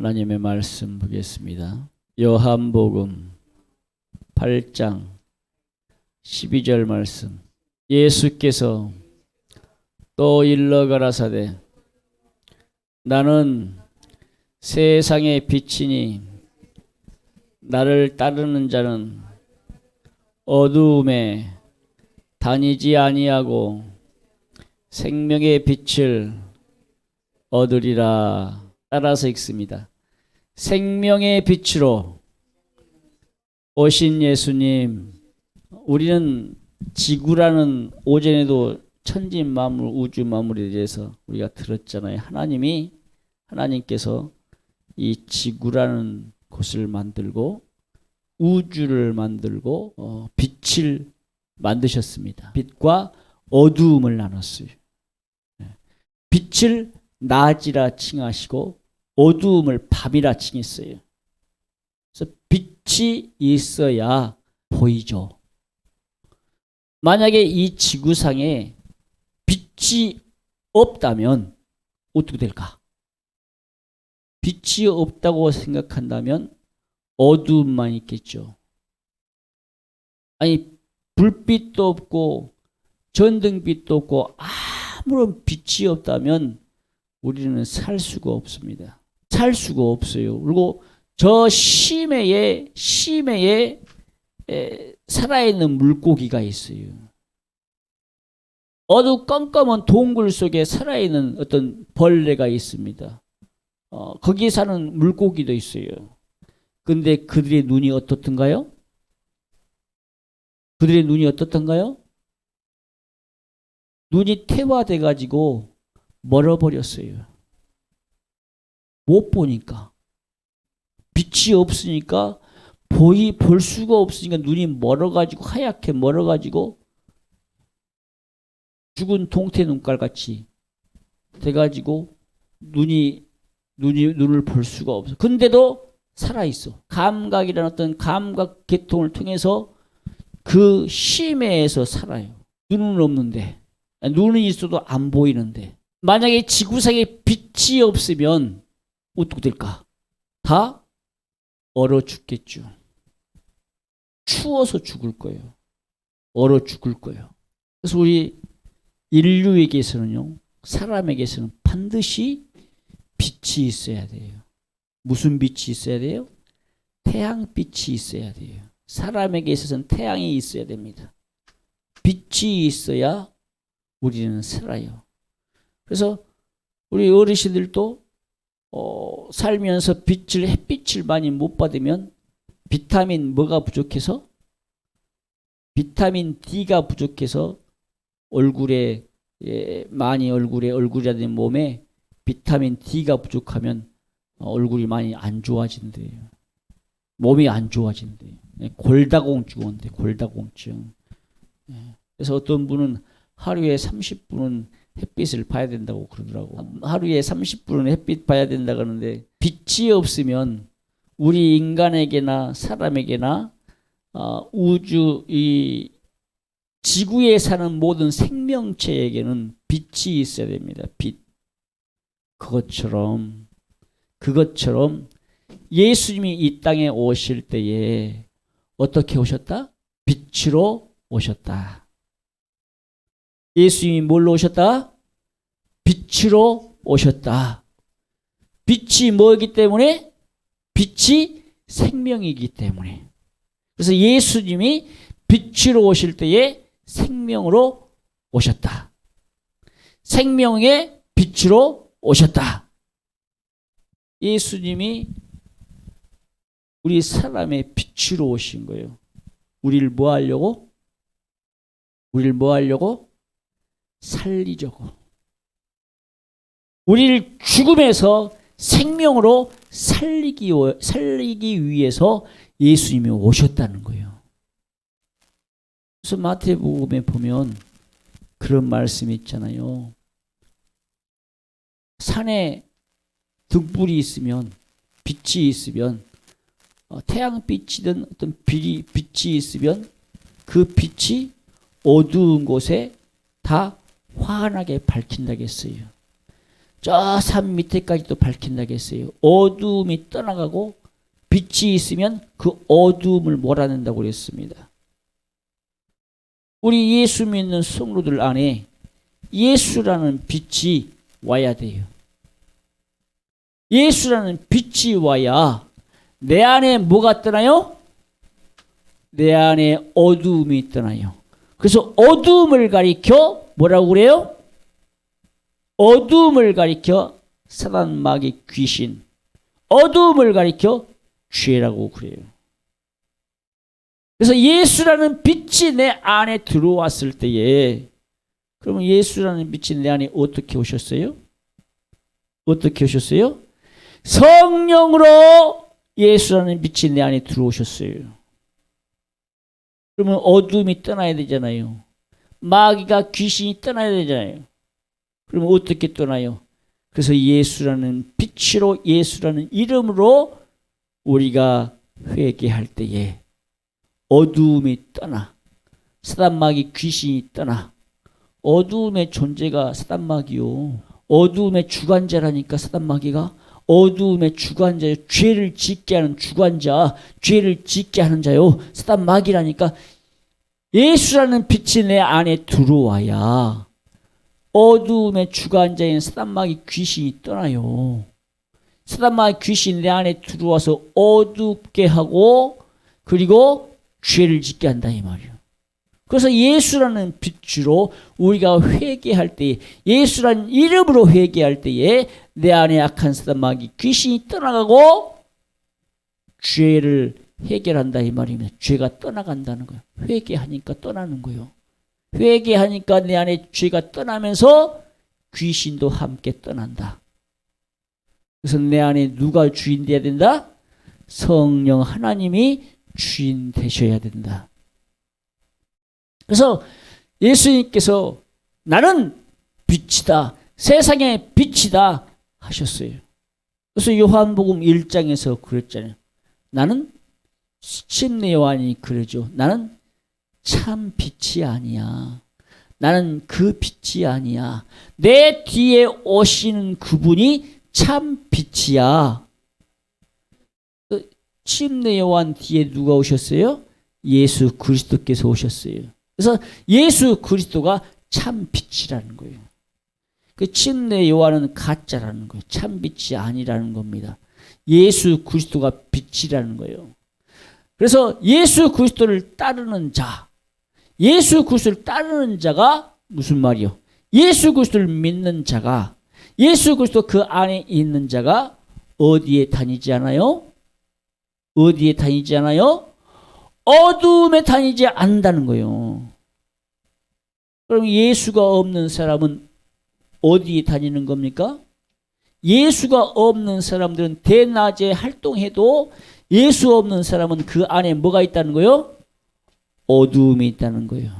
하나님의 말씀 보겠습니다. 요한복음 8장 12절 말씀. 예수께서 또 일러 가라사대 나는 세상의 빛이니 나를 따르는 자는 어두움에 다니지 아니하고 생명의 빛을 얻으리라 따라서 읽습니다. 생명의 빛으로 오신 예수님 우리는 지구라는 오전에도 천지 만물 우주 만물에 대해서 우리가 들었잖아요. 하나님이 하나님께서 이 지구라는 곳을 만들고 우주를 만들고 어, 빛을 만드셨습니다. 빛과 어두움을 나눴어요. 예. 빛을 낮이라 칭하시고 어두움을 밤이라 칭했어요. 그래서 빛이 있어야 보이죠. 만약에 이 지구상에 빛이 없다면 어떻게 될까? 빛이 없다고 생각한다면 어두움만 있겠죠. 아니 불빛도 없고 전등빛도 없고 아무런 빛이 없다면 우리는 살 수가 없습니다. 살 수가 없어요. 그리고 저 심해에 심해에 에, 살아있는 물고기가 있어요. 어두컴컴한 동굴 속에 살아있는 어떤 벌레가 있습니다. 어, 거기에 사는 물고기도 있어요. 근데 그들의 눈이 어떻던가요? 그들의 눈이 어떻던가요? 눈이 태화돼 가지고 멀어버렸어요. 못 보니까 빛이 없으니까 보이 볼 수가 없으니까 눈이 멀어가지고 하얗게 멀어가지고 죽은 동태 눈깔 같이 돼가지고 눈이 눈이 눈을 볼 수가 없어. 근데도 살아 있어. 감각이라는 어떤 감각 계통을 통해서 그 심해에서 살아요. 눈은 없는데 눈은 있어도 안 보이는데 만약에 지구상에 빛이 없으면 어떻게 될까? 다 얼어 죽겠죠. 추워서 죽을 거예요. 얼어 죽을 거예요. 그래서 우리 인류에게서는요, 사람에게서는 반드시 빛이 있어야 돼요. 무슨 빛이 있어야 돼요? 태양빛이 있어야 돼요. 사람에게 있어서는 태양이 있어야 됩니다. 빛이 있어야 우리는 살아요. 그래서 우리 어르신들도 어, 살면서 빛을 햇빛을 많이 못 받으면 비타민 뭐가 부족해서 비타민 D가 부족해서 얼굴에 예, 많이 얼굴에 얼굴이라든 몸에 비타민 D가 부족하면 얼굴이 많이 안 좋아진대요. 몸이 안 좋아진대요. 예, 골다공증 온대 골다공증. 예, 그래서 어떤 분은 하루에 30분은 햇빛을 봐야 된다고 그러더라고. 하루에 30분은 햇빛 봐야 된다 그러는데 빛이 없으면 우리 인간에게나 사람에게나 어, 우주 이 지구에 사는 모든 생명체에게는 빛이 있어야 됩니다. 빛. 그것처럼 그것처럼 예수님이 이 땅에 오실 때에 어떻게 오셨다? 빛으로 오셨다. 예수님이 뭘로 오셨다? 빛으로 오셨다. 빛이 뭐이기 때문에? 빛이 생명이기 때문에. 그래서 예수님이 빛으로 오실 때에 생명으로 오셨다. 생명의 빛으로 오셨다. 예수님이 우리 사람의 빛으로 오신 거예요. 우리를 뭐 하려고? 우리를 뭐 하려고? 살리려고. 우리를 죽음에서 생명으로 살리기, 살리기 위해서 예수님이 오셨다는 거예요. 그래서 마태복음에 보면 그런 말씀이 있잖아요. 산에 등불이 있으면 빛이 있으면 어, 태양빛이든 어떤 빛이, 빛이 있으면 그 빛이 어두운 곳에 다 환하게 밝힌다겠어요. 저 산 밑에까지도 밝힌다고 했어요. 어두움이 떠나가고 빛이 있으면 그 어두움을 몰아낸다고 그랬습니다. 우리 예수 믿는 성도들 안에 예수라는 빛이 와야 돼요. 예수라는 빛이 와야 내 안에 뭐가 떠나요? 내 안에 어두움이 떠나요. 그래서 어두움을 가리켜 뭐라고 그래요? 어두움을 가리켜 사단 마귀 귀신. 어두움을 가리켜 죄라고 그래요. 그래서 예수라는 빛이 내 안에 들어왔을 때에 그러면 예수라는 빛이 내 안에 어떻게 오셨어요? 어떻게 오셨어요? 성령으로 예수라는 빛이 내 안에 들어오셨어요. 그러면 어둠이 떠나야 되잖아요. 마귀가 귀신이 떠나야 되잖아요. 그러면 어떻게 떠나요? 그래서 예수라는 빛으로 예수라는 이름으로 우리가 회개할 때에 어두움이 떠나 사단마귀 귀신이 떠나 어두움의 존재가 사단마귀요. 어두움의 주관자라니까 사단마귀가 어두움의 주관자요. 죄를 짓게 하는 주관자, 죄를 짓게 하는 자요. 사단마귀라니까 예수라는 빛이 내 안에 들어와야 어두움의 주관자인 사단마귀 귀신이 떠나요. 사단마귀 귀신 내 안에 들어와서 어둡게 하고 그리고 죄를 짓게 한다 이 말이에요. 그래서 예수라는 빛으로 우리가 회개할 때 예수라는 이름으로 회개할 때에 내 안에 악한 사단마귀 귀신이 떠나가고 죄를 해결한다 이 말입니다. 죄가 떠나간다는 거예요. 회개하니까 떠나는 거예요. 회개하니까 내 안에 죄가 떠나면서 귀신도 함께 떠난다. 그래서 내 안에 누가 주인 돼야 된다? 성령 하나님이 주인 되셔야 된다. 그래서 예수님께서 나는 빛이다. 세상의 빛이다 하셨어요. 그래서 요한복음 1장에서 그랬잖아요. 나는 침례 요한이 그러죠. 나는 참 빛이 아니야. 나는 그 빛이 아니야. 내 뒤에 오시는 그분이 참 빛이야. 침례 요한 뒤에 누가 오셨어요? 예수 그리스도께서 오셨어요. 그래서 예수 그리스도가 참 빛이라는 거예요. 그 침례 요한은 가짜라는 거예요. 참 빛이 아니라는 겁니다. 예수 그리스도가 빛이라는 거예요. 그래서 예수 그리스도를 따르는 자, 예수 그리스도를 따르는 자가 무슨 말이요? 예수 그리스도를 믿는 자가 예수 그리스도 그 안에 있는 자가 어디에 다니지 않아요? 어디에 다니지 않아요? 어두움에 다니지 않는다는 거예요. 그럼 예수가 없는 사람은 어디에 다니는 겁니까? 예수가 없는 사람들은 대낮에 활동해도 예수 없는 사람은 그 안에 뭐가 있다는 거예요? 어두움이 있다는 거예요.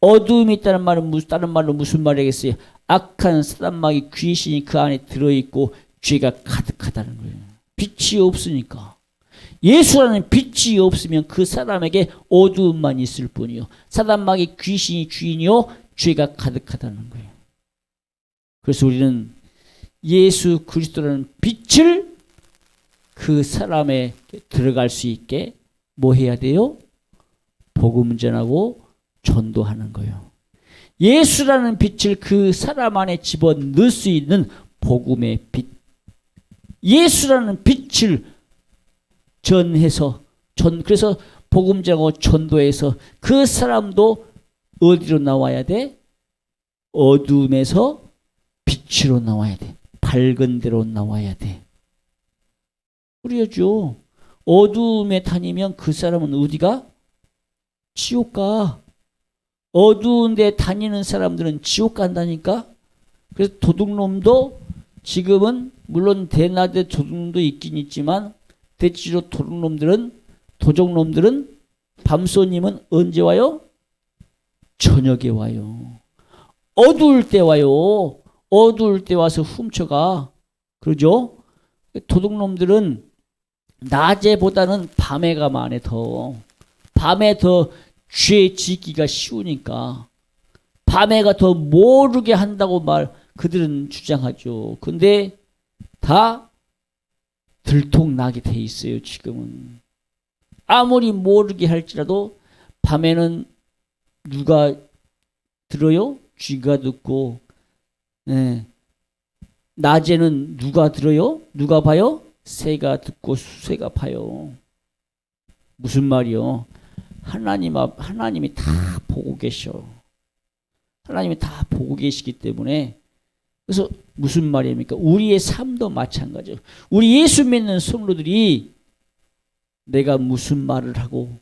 어두움이 있다는 말은 무슨 다른 말로 무슨 말이겠어요? 악한 사단마귀 귀신이 그 안에 들어 있고 죄가 가득하다는 거예요. 빛이 없으니까. 예수라는 빛이 없으면 그 사람에게 어두움만 있을 뿐이요. 사단마귀 귀신이 주인이요. 죄가 가득하다는 거예요. 그래서 우리는 예수 그리스도라는 빛을 그 사람에 들어갈 수 있게 뭐 해야 돼요? 복음 전하고 전도하는 거예요. 예수라는 빛을 그 사람 안에 집어 넣을 수 있는 복음의 빛. 예수라는 빛을 전해서 전 그래서 복음 전하고 전도해서 그 사람도 어디로 나와야 돼? 어둠에서 빛으로 나와야 돼. 밝은 데로 나와야 돼. 그래야죠. 어둠에 다니면 그 사람은 어디가? 지옥 가. 어두운 데 다니는 사람들은 지옥 간다니까? 그래서 도둑놈도 지금은 물론 대낮에 도둑놈도 있긴 있지만 대체로 도둑놈들은 도적놈들은 밤손님은 언제 와요? 저녁에 와요. 어두울 때 와요. 어두울 때 와서 훔쳐가. 그러죠? 도둑놈들은 낮에보다는 밤에가 많아 더. 밤에 더 죄 짓기가 쉬우니까 밤에가 더 모르게 한다고 말 그들은 주장하죠. 근데 다 들통나게 돼 있어요, 지금은. 아무리 모르게 할지라도 밤에는 누가 들어요? 쥐가 듣고, 예. 낮에는 누가 들어요? 누가 봐요? 새가 듣고 수새가 봐요. 무슨 말이요? 하나님 앞, 하나님이 다 보고 계셔. 하나님이 다 보고 계시기 때문에 그래서 무슨 말입니까? 우리의 삶도 마찬가지예요. 우리 예수 믿는 성도들이 내가 무슨 말을 하고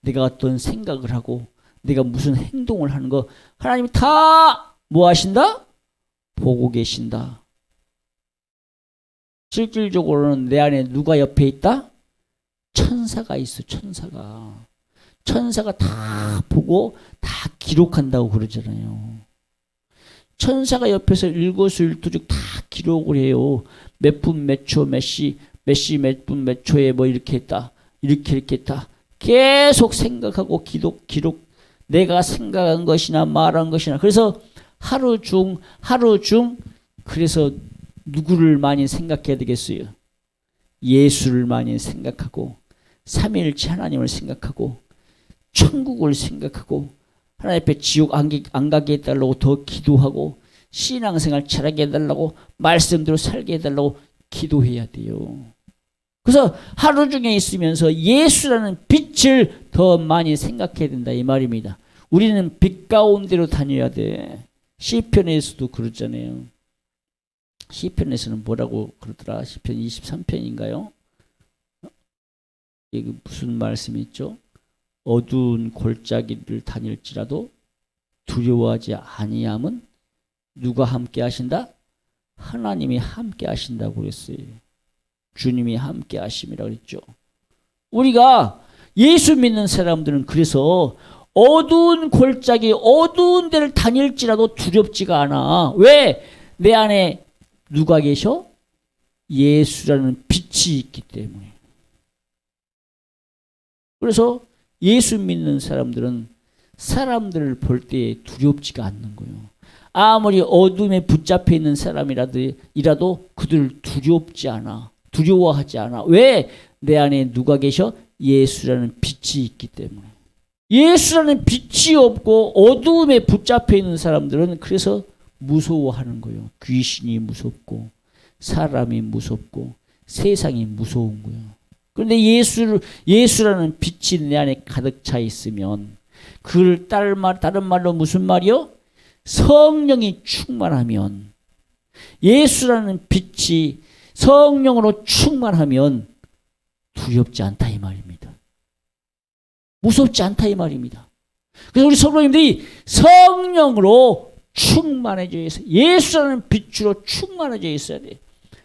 내가 어떤 생각을 하고 내가 무슨 행동을 하는 거 하나님이 다 뭐 하신다? 보고 계신다. 실질적으로는 내 안에 누가 옆에 있다? 천사가 있어, 천사가. 천사가 다 보고 다 기록한다고 그러잖아요. 천사가 옆에서 일거수일투족 다 기록을 해요. 몇 분, 몇 초, 몇 시, 몇 시, 몇 분, 몇 초에 뭐 이렇게 했다. 이렇게 이렇게 했다. 계속 생각하고 기록, 기록, 내가 생각한 것이나 말한 것이나. 그래서 하루 중, 하루 중, 그래서 누구를 많이 생각해야 되겠어요? 예수를 많이 생각하고, 삼일체 하나님을 생각하고, 천국을 생각하고, 하나님 앞에 지옥 안, 기- 안 가게 해달라고 더 기도하고, 신앙생활 잘하게 해달라고, 말씀대로 살게 해달라고 기도해야 돼요. 그래서 하루 중에 있으면서 예수라는 빛을 더 많이 생각해야 된다 이 말입니다. 우리는 빛 가운데로 다녀야 돼. 시편에서도 그러잖아요. 시편에서는 뭐라고 그러더라? 시편 23편인가요? 이게 무슨 말씀이 있죠? 어두운 골짜기를 다닐지라도 두려워하지 아니함은 누가 함께 하신다? 하나님이 함께 하신다고 그랬어요. 주님이 함께 하심이라 그랬죠. 우리가 예수 믿는 사람들은 그래서 어두운 골짜기, 어두운 데를 다닐지라도 두렵지가 않아. 왜? 내 안에 누가 계셔? 예수라는 빛이 있기 때문에. 그래서 예수 믿는 사람들은 사람들을 볼 때 두렵지가 않는 거예요. 아무리 어둠에 붙잡혀 있는 사람이라도 그들 두렵지 않아. 두려워하지 않아. 왜? 내 안에 누가 계셔? 예수라는 빛이 있기 때문에. 예수라는 빛이 없고 어두움에 붙잡혀 있는 사람들은 그래서 무서워하는 거예요. 귀신이 무섭고 사람이 무섭고 세상이 무서운 거예요. 그런데 예수 예수라는 빛이 내 안에 가득 차 있으면 그를 다른 말 다른 말로 무슨 말이요? 성령이 충만하면 예수라는 빛이 성령으로 충만하면 두렵지 않다. 무섭지 않다 이 말입니다. 그래서 우리 성도님들이 성령으로 충만해져 있어. 예수라는 빛으로 충만해져 있어야 돼.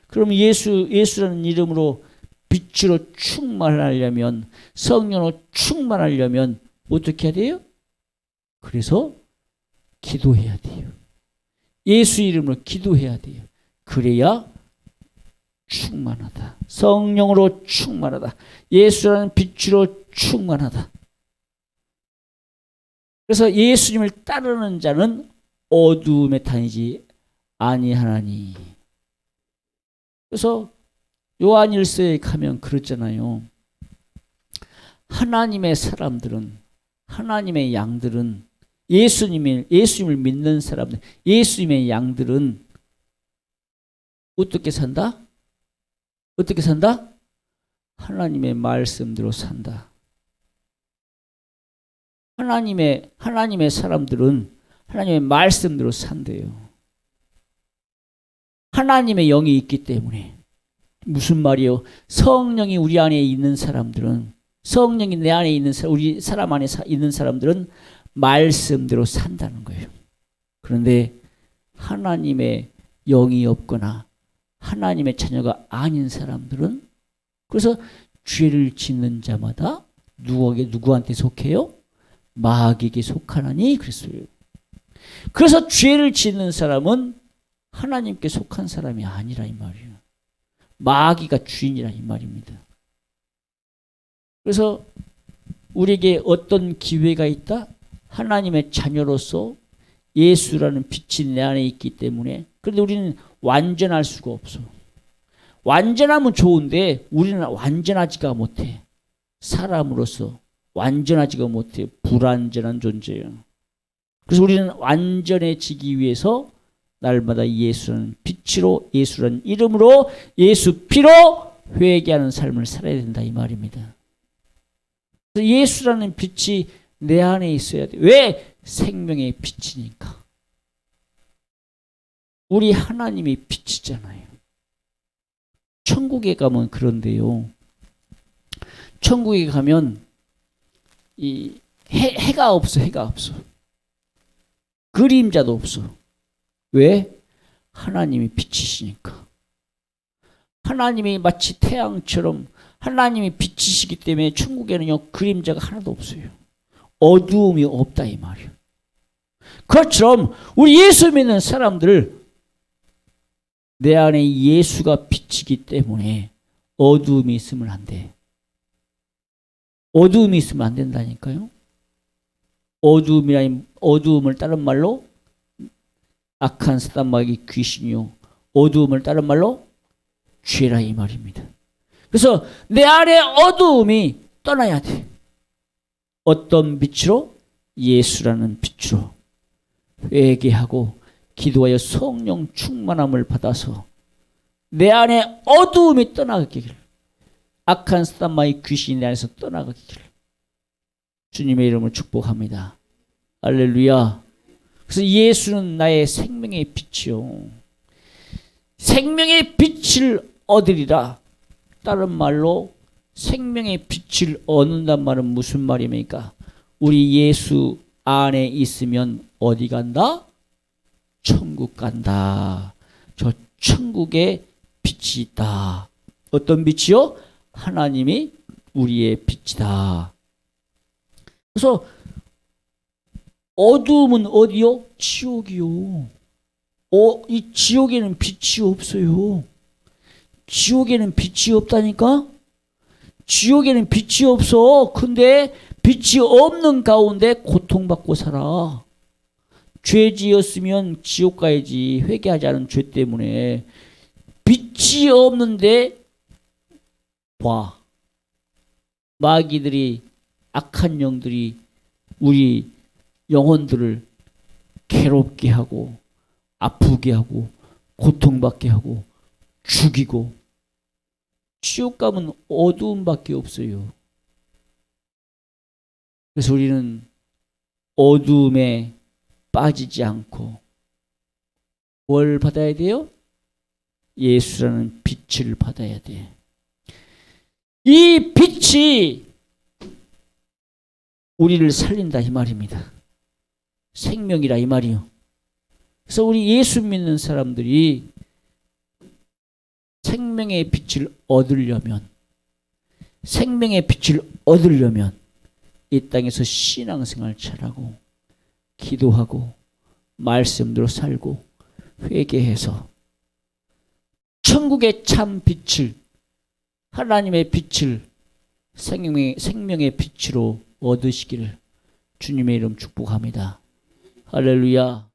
그럼 예수 예수라는 이름으로 빛으로 충만하려면 성령으로 충만하려면 어떻게 해야 돼요? 그래서 기도해야 돼요. 예수 이름으로 기도해야 돼요. 그래야 충만하다. 성령으로 충만하다. 예수라는 빛으로 충만하다. 그래서 예수님을 따르는 자는 어두움에 다니지 아니하나니. 그래서 요한일서에 가면 그렇잖아요. 하나님의 사람들은 하나님의 양들은 예수님을 예수님을 믿는 사람들, 예수님의 양들은 어떻게 산다? 어떻게 산다? 하나님의 말씀대로 산다. 하나님의 하나님의 사람들은 하나님의 말씀대로 산대요. 하나님의 영이 있기 때문에 무슨 말이요? 성령이 우리 안에 있는 사람들은 성령이 내 안에 있는 사, 우리 사람 안에 사, 있는 사람들은 말씀대로 산다는 거예요. 그런데 하나님의 영이 없거나 하나님의 자녀가 아닌 사람들은 그래서 죄를 짓는 자마다 누구에게 누구한테 속해요? 마귀에게 속하나니 그랬어요. 그래서 죄를 짓는 사람은 하나님께 속한 사람이 아니라 이 말이에요. 마귀가 주인이라 이 말입니다. 그래서 우리에게 어떤 기회가 있다? 하나님의 자녀로서 예수라는 빛이 내 안에 있기 때문에 그런데 우리는 완전할 수가 없어. 완전하면 좋은데 우리는 완전하지가 못해. 사람으로서 완전하지가 못해. 불완전한 존재예요. 그래서 우리는 완전해지기 위해서 날마다 예수라는 빛으로 예수라는 이름으로 예수 피로 회개하는 삶을 살아야 된다 이 말입니다. 예수라는 빛이 내 안에 있어야 돼. 왜? 생명의 빛이니까. 우리 하나님이 빛이잖아요. 천국에 가면 그런데요. 천국에 가면 이 해, 해가 없어, 해가 없어. 그림자도 없어. 왜? 하나님이 빛이시니까. 하나님이 마치 태양처럼 하나님이 빛이시기 때문에 천국에는요 그림자가 하나도 없어요. 어두움이 없다 이 말이에요. 그것처럼 우리 예수 믿는 사람들을 내 안에 예수가 빛이기 때문에 어두움이 안 돼. 어두움이 있으면 안 된다니까요. 어두움이라니 어두움을 다른 말로 악한 사단마귀 귀신이요. 어두움을 다른 말로 죄라 이 말입니다. 그래서 내 안에 어두움이 떠나야 돼. 어떤 빛으로? 예수라는 빛으로 회개하고 기도하여 성령 충만함을 받아서 내 안에 어두움이 떠나가기를 악한 사단마의 귀신이 내 안에서 떠나가기를 주님의 이름을 축복합니다. 할렐루야. 그래서 예수는 나의 생명의 빛이요. 생명의 빛을 얻으리라. 다른 말로 생명의 빛을 얻는단 말은 무슨 말입니까? 우리 예수 안에 있으면 어디 간다? 천국 간다. 저 천국에 빛이 있다. 어떤 빛이요? 하나님이 우리의 빛이다. 그래서 어두움은 어디요? 지옥이요. 어, 이 지옥에는 빛이 없어요. 지옥에는 빛이 없다니까? 지옥에는 빛이 없어. 근데 빛이 없는 가운데 고통받고 살아. 죄 지었으면 지옥 가야지. 회개하지 않은 죄 때문에. 빛이 없는데 봐. 마귀들이 악한 영들이 우리 영혼들을 괴롭게 하고 아프게 하고 고통받게 하고 죽이고 지옥 가면 어두움밖에 없어요. 그래서 우리는 어두움에 빠지지 않고 뭘 받아야 돼요? 예수라는 빛을 받아야 돼. 이 빛이 우리를 살린다 이 말입니다. 생명이라 이 말이요. 그래서 우리 예수 믿는 사람들이 생명의 빛을 얻으려면 생명의 빛을 얻으려면 이 땅에서 신앙생활 잘하고 기도하고 말씀대로 살고 회개해서 천국의 참 빛을 하나님의 빛을 생명의, 생명의 빛으로 얻으시기를 주님의 이름 축복합니다. 할렐루야.